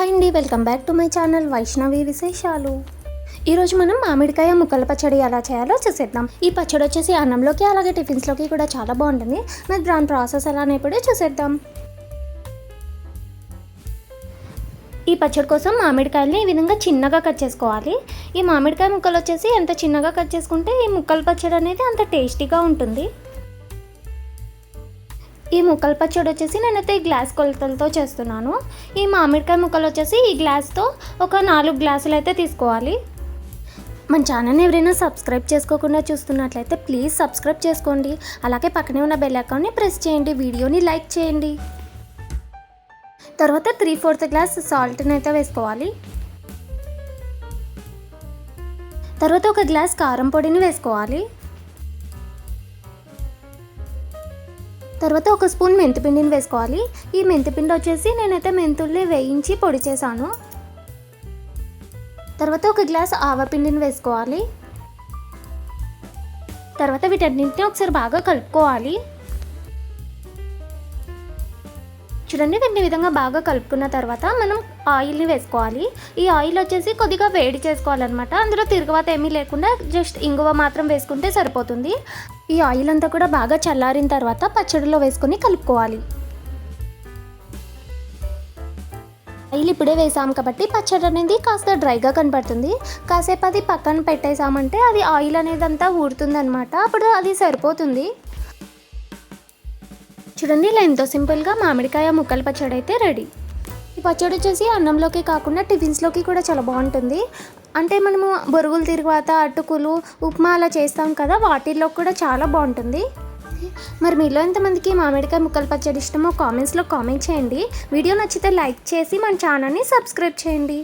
Hi అండి welcome back to my channel Vaishnavi విశేషాలు. ఈరోజు మనం మామిడికాయ ముక్కల పచ్చడి ఎలా చేయాలో చూసేద్దాం. ఈ పచ్చడి వచ్చేసి అన్నంలోకి అలాగే టిఫిన్స్లోకి కూడా చాలా బాగుంటుంది. మరి దాని ప్రాసెస్ ఎలా అనేప్పుడే చూసేద్దాం. ఈ పచ్చడి కోసం మామిడికాయల్ని ఈ విధంగా చిన్నగా కట్ చేసుకోవాలి. ఈ మామిడికాయ ముక్కలు వచ్చేసి ఎంత చిన్నగా కట్ చేసుకుంటే ఈ ముక్కల పచ్చడి అనేది అంత టేస్టీగా ఉంటుంది. ఈ ముక్కల పచ్చడి వచ్చేసి నేనైతే ఈ గ్లాస్ కొలతలతో చేస్తున్నాను. ఈ మామిడికాయ ముక్కలు వచ్చేసి ఈ గ్లాస్తో ఒక నాలుగు గ్లాసులు అయితే తీసుకోవాలి. మన ఛానల్ని ఎవరైనా సబ్స్క్రైబ్ చేసుకోకుండా చూస్తున్నట్లయితే ప్లీజ్ సబ్స్క్రైబ్ చేసుకోండి. అలాగే పక్కనే ఉన్న బెల్ అకౌంట్ని ప్రెస్ చేయండి. వీడియోని లైక్ చేయండి. తర్వాత త్రీ ఫోర్త్ గ్లాస్ సాల్ట్ని అయితే వేసుకోవాలి. తర్వాత ఒక గ్లాస్ కారం పొడిని వేసుకోవాలి. తర్వాత ఒక స్పూన్ మెంతిపిండిని వేసుకోవాలి. ఈ మెంతిపిండి వచ్చేసి నేనైతే మెంతుల్ని వేయించి పొడి చేశాను. తర్వాత ఒక గ్లాస్ ఆవపిండిని వేసుకోవాలి. తర్వాత వీటన్నింటిని ఒకసారి బాగా కలుపుకోవాలి. చూడండి వీటిని విధంగా బాగా కలుపుకున్న తర్వాత మనం ఆయిల్ని వేసుకోవాలి. ఈ ఆయిల్ వచ్చేసి కొద్దిగా వేడి చేసుకోవాలన్నమాట. అందులో తిరుగువాత ఏమీ లేకుండా జస్ట్ ఇంగువ మాత్రం వేసుకుంటే సరిపోతుంది. ఈ ఆయిల్ అంతా కూడా బాగా చల్లారిన తర్వాత పచ్చడిలో వేసుకొని కలుపుకోవాలి. ఆయిల్ ఇప్పుడే వేసాం కాబట్టి పచ్చడి అనేది కాస్త డ్రైగా కనపడుతుంది. కాసేపు అది పక్కన పెట్టేసామంటే అది ఆయిల్ అనేది అంతా ఊడుతుంది అప్పుడు అది సరిపోతుంది. చూడండి ఇలా ఎంతో సింపుల్గా మామిడికాయ ముక్కల పచ్చడి అయితే రెడీ. ఈ పచ్చడి వచ్చేసి అన్నంలోకి కాకుండా టిఫిన్స్లోకి కూడా చాలా బాగుంటుంది. అంటే మనము బొరుగులు తిరువాత అటుకులు ఉప్మా అలా చేస్తాం కదా వాటిల్లో కూడా చాలా బాగుంటుంది. మరి మీలో ఎంతమందికి మామిడికాయ ముక్కల పచ్చడి ఇష్టమో కామెంట్స్లో కామెంట్ చేయండి. వీడియో నచ్చితే లైక్ చేసి మన ఛానల్ని సబ్స్క్రైబ్ చేయండి.